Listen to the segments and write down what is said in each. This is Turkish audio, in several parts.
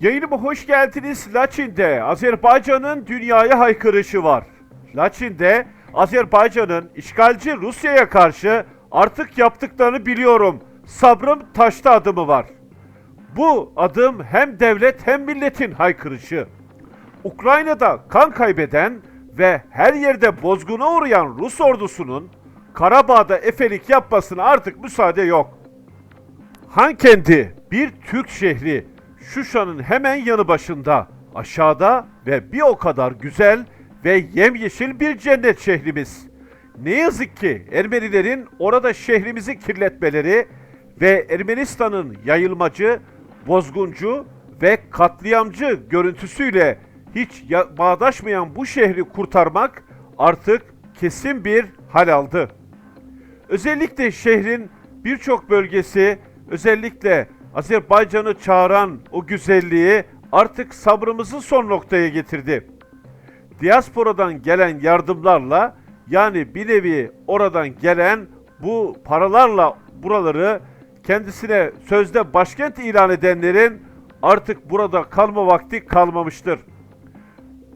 Yayınıma hoş geldiniz. Laçin'de Azerbaycan'ın dünyaya haykırışı var. Laçin'de Azerbaycan'ın işgalci Rusya'ya karşı artık yaptıklarını biliyorum. Sabrım taşta adımı var. Bu adım hem devlet hem milletin haykırışı. Ukrayna'da kan kaybeden ve her yerde bozguna uğrayan Rus ordusunun Karabağ'da efelik yapmasına artık müsaade yok. Hankendi bir Türk şehri Şuşa'nın hemen yanı başında aşağıda ve bir o kadar güzel ve yemyeşil bir cennet şehrimiz. Ne yazık ki Ermenilerin orada şehrimizi kirletmeleri ve Ermenistan'ın yayılmacı, bozguncu ve katliamcı görüntüsüyle hiç ya- bağdaşmayan bu şehri kurtarmak artık kesin bir hal aldı. Özellikle şehrin birçok bölgesi, özellikle Azerbaycan'ı çağıran o güzelliği artık sabrımızı son noktaya getirdi. Diasporadan gelen yardımlarla yani bir nevi oradan gelen bu paralarla buraları kendisine sözde başkent ilan edenlerin artık burada kalma vakti kalmamıştır.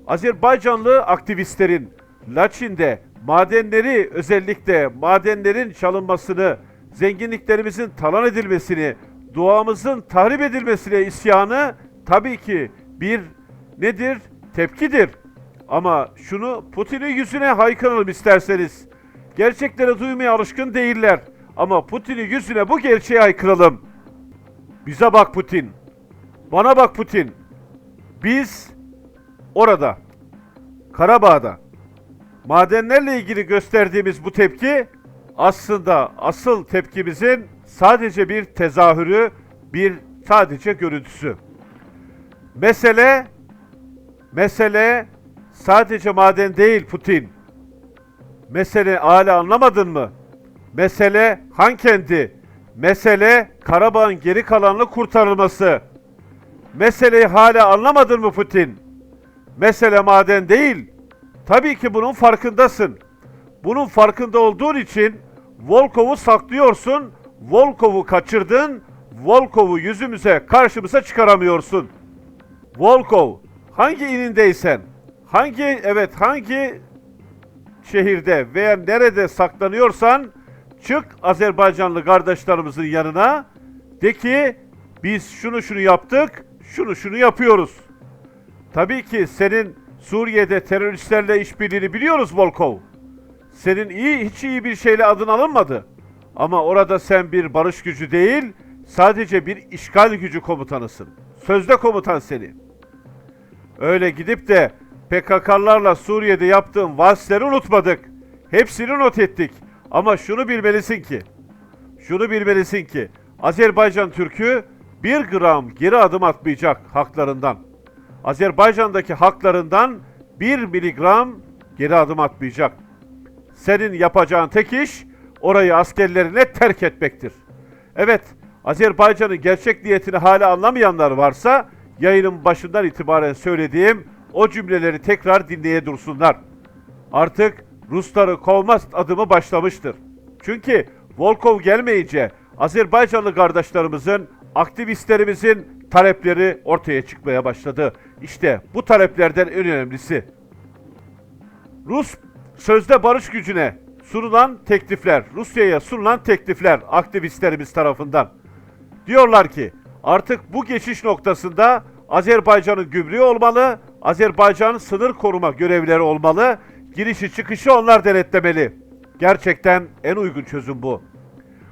Azerbaycanlı aktivistlerin Laçin'de madenleri özellikle madenlerin çalınmasını, zenginliklerimizin talan edilmesini, doğamızın tahrip edilmesine isyanı tabii ki bir nedir? Tepkidir. Ama şunu Putin'in yüzüne haykıralım isterseniz. Gerçekleri duymaya alışkın değiller. Ama Putin'in yüzüne bu gerçeği haykıralım. Bize bak Putin. Bana bak Putin. Biz orada, Karabağ'da madenlerle ilgili gösterdiğimiz bu tepki aslında asıl tepkimizin sadece bir tezahürü, bir sadece görüntüsü. Mesele mesele sadece maden değil Putin. Mesele hala anlamadın mı? Mesele Hankendi. Mesele Karabağ'ın geri kalanını kurtarılması. Meseleyi hala anlamadın mı Putin? Mesele maden değil. Tabii ki bunun farkındasın. Bunun farkında olduğun için Volkov'u saklıyorsun. Volkov'u kaçırdın. Volkov'u yüzümüze, karşımıza çıkaramıyorsun. Volkov, hangi ilindeysen, hangi evet hangi şehirde veya nerede saklanıyorsan çık Azerbaycanlı kardeşlerimizin yanına de ki biz şunu şunu yaptık, şunu şunu yapıyoruz. Tabii ki senin Suriye'de teröristlerle işbirliğini biliyoruz Volkov. Senin iyi hiç iyi bir şeyle adın alınmadı. Ama orada sen bir barış gücü değil, sadece bir işgal gücü komutanısın. Sözde komutan seni. Öyle gidip de PKK'larla Suriye'de yaptığın valsleri unutmadık. Hepsini not ettik. Ama şunu bilmelisin ki, şunu bilmelisin ki Azerbaycan Türk'ü bir gram geri adım atmayacak haklarından. Azerbaycan'daki haklarından bir miligram geri adım atmayacak. Senin yapacağın tek iş orayı askerlerine terk etmektir. Evet, Azerbaycan'ın gerçek niyetini hala anlamayanlar varsa yayının başından itibaren söylediğim o cümleleri tekrar dinleye dursunlar. Artık Rusları kovma adımı başlamıştır. Çünkü Volkov gelmeyince Azerbaycanlı kardeşlerimizin, aktivistlerimizin talepleri ortaya çıkmaya başladı. İşte bu taleplerden en önemlisi. Rus sözde barış gücüne sunulan teklifler, Rusya'ya sunulan teklifler aktivistlerimiz tarafından. Diyorlar ki artık bu geçiş noktasında Azerbaycan'ın gümrüğü olmalı, Azerbaycan'ın sınır koruma görevlileri olmalı, girişi çıkışı onlar denetlemeli. Gerçekten en uygun çözüm bu.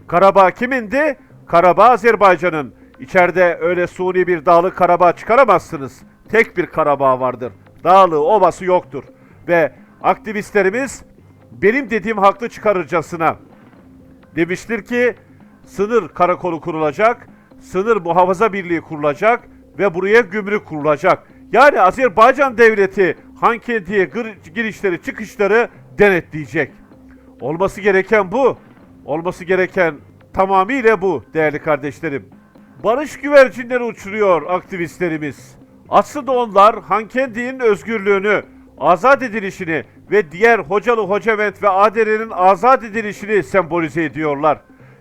Karabağ kimindi? Karabağ Azerbaycan'ın. İçeride öyle suni bir dağlık Karabağ çıkaramazsınız. Tek bir Karabağ vardır. Dağlığı, ovası yoktur. Ve aktivistlerimiz benim dediğim haklı çıkarırcasına demiştir ki sınır karakolu kurulacak, sınır muhafaza birliği kurulacak ve buraya gümrük kurulacak. Yani Azerbaycan devleti Hankenti'ye gir- girişleri çıkışları denetleyecek. Olması gereken bu. Olması gereken tamamıyla bu değerli kardeşlerim. Barış güvercinleri uçuruyor aktivistlerimiz. Aslında onlar Hankendi'nin özgürlüğünü, azat edilişini ve diğer Hocalı Hocavent ve Adere'nin azat edilişini sembolize ediyorlar.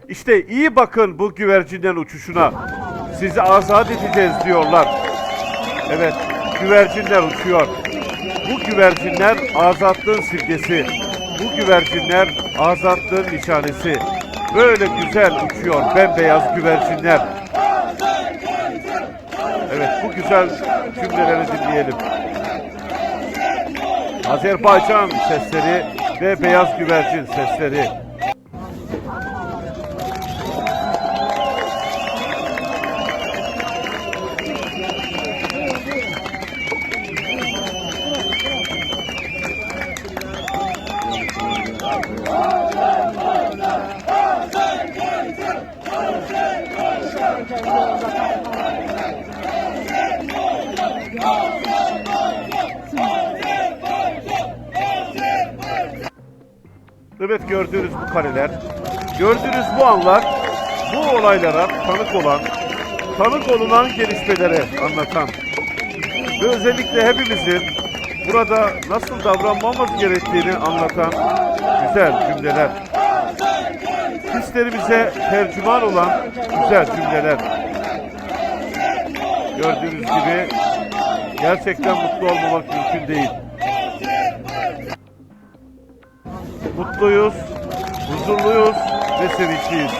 İşte iyi bakın bu güvercinden uçuşuna. Sizi azat edeceğiz diyorlar. Evet, güvercinler uçuyor. Bu güvercinler azatlığın simgesi. Bu güvercinler azatlığın nişanesi. Böyle güzel uçuyor bembeyaz güvercinler. Evet, bu güzel cümleleri dinleyelim. Azerbaycan sesleri ve beyaz güvercin sesleri. Evet gördüğünüz bu kareler, gördüğünüz bu anlar, bu olaylara tanık olan, tanık olunan gelişmeleri anlatan ve özellikle hepimizin burada nasıl davranmamız gerektiğini anlatan güzel cümleler. Hislerimize tercüman olan güzel cümleler. Gördüğünüz gibi gerçekten mutlu olmamak mümkün değil. Mutluyuz, huzurluyuz ve sevinçliyiz.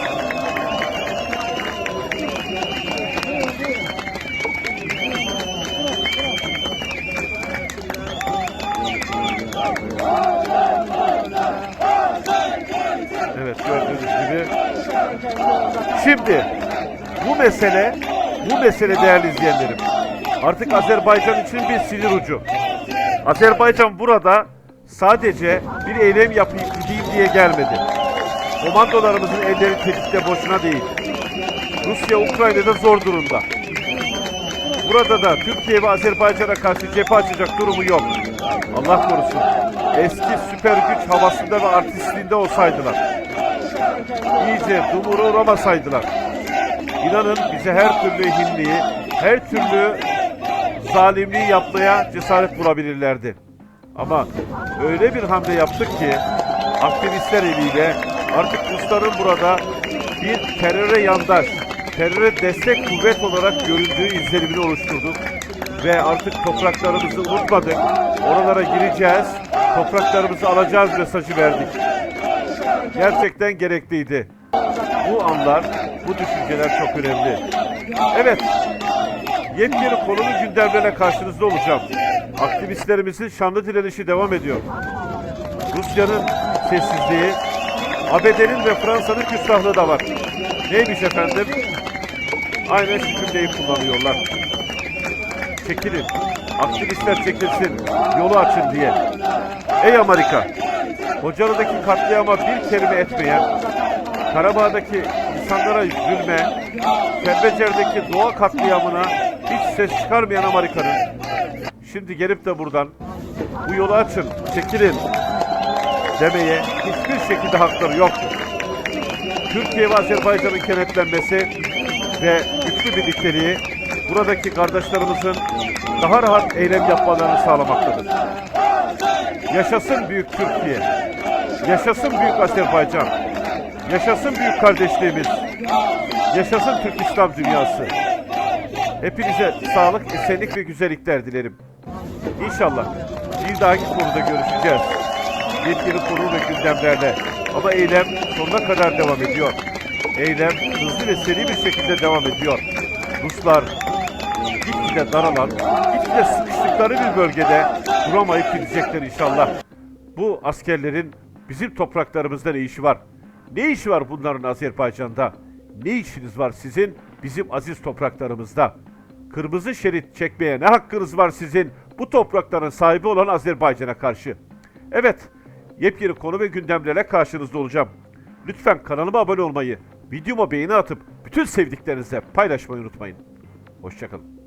Evet gördüğünüz gibi. Şimdi bu mesele, bu mesele değerli izleyenlerim. Artık Azerbaycan için bir sinir ucu. Azerbaycan burada sadece bir eylem yapayım gideyim diye gelmedi. Komandolarımızın elleri tetikte boşuna değil. Rusya Ukrayna'da zor durumda. Burada da Türkiye ve Azerbaycan'a karşı cephe açacak durumu yok. Allah korusun. Eski süper güç havasında ve artistliğinde olsaydılar. İyice dumura uğramasaydılar. İnanın bize her türlü hinliği, her türlü zalimliği yapmaya cesaret bulabilirlerdi. Ama öyle bir hamle yaptık ki aktivistler eliyle artık Rusların burada bir teröre yandaş, teröre destek kuvvet olarak göründüğü izlenimini oluşturduk. Ve artık topraklarımızı unutmadık. Oralara gireceğiz, topraklarımızı alacağız mesajı verdik. Gerçekten gerekliydi. Bu anlar, bu düşünceler çok önemli. Evet, yepyeni konulu gündemlerle karşınızda olacağım. Aktivistlerimizin şanlı direnişi devam ediyor. Rusya'nın sessizliği, ABD'nin ve Fransa'nın küstahlığı da var. Neymiş efendim? Aynen şu cümleyi kullanıyorlar. Çekilin, aktivistler çekilsin, yolu açın diye. Ey Amerika! Hocalı'daki katliama bir kelime etmeyen, Karabağ'daki insanlara zulme, Kelbecer'deki doğa katliamına hiç ses çıkarmayan Amerika'nın şimdi gelip de buradan bu yolu açın, çekilin demeye hiçbir şekilde hakları yoktur. Türkiye ve Azerbaycan'ın kenetlenmesi ve güçlü birlikteliği buradaki kardeşlerimizin daha rahat eylem yapmalarını sağlamaktadır. Yaşasın büyük Türkiye. Yaşasın büyük Azerbaycan. Yaşasın büyük kardeşliğimiz. Yaşasın Türk İslam dünyası. Hepinize sağlık, esenlik ve güzellikler dilerim. İnşallah bir dahaki konuda görüşeceğiz. Yepyeni konu ve gündemlerle. Ama eylem sonuna kadar devam ediyor. Eylem hızlı ve seri bir şekilde devam ediyor. Ruslar gitgide daralan, gitgide sıkıştıkları bir bölgede duramayıp gidecekler inşallah. Bu askerlerin bizim topraklarımızda ne işi var? Ne işi var bunların Azerbaycan'da? Ne işiniz var sizin bizim aziz topraklarımızda? Kırmızı şerit çekmeye ne hakkınız var sizin bu toprakların sahibi olan Azerbaycan'a karşı? Evet, yepyeni konu ve gündemlerle karşınızda olacağım. Lütfen kanalıma abone olmayı, videoma beğeni atıp bütün sevdiklerinizle paylaşmayı unutmayın. Hoşçakalın.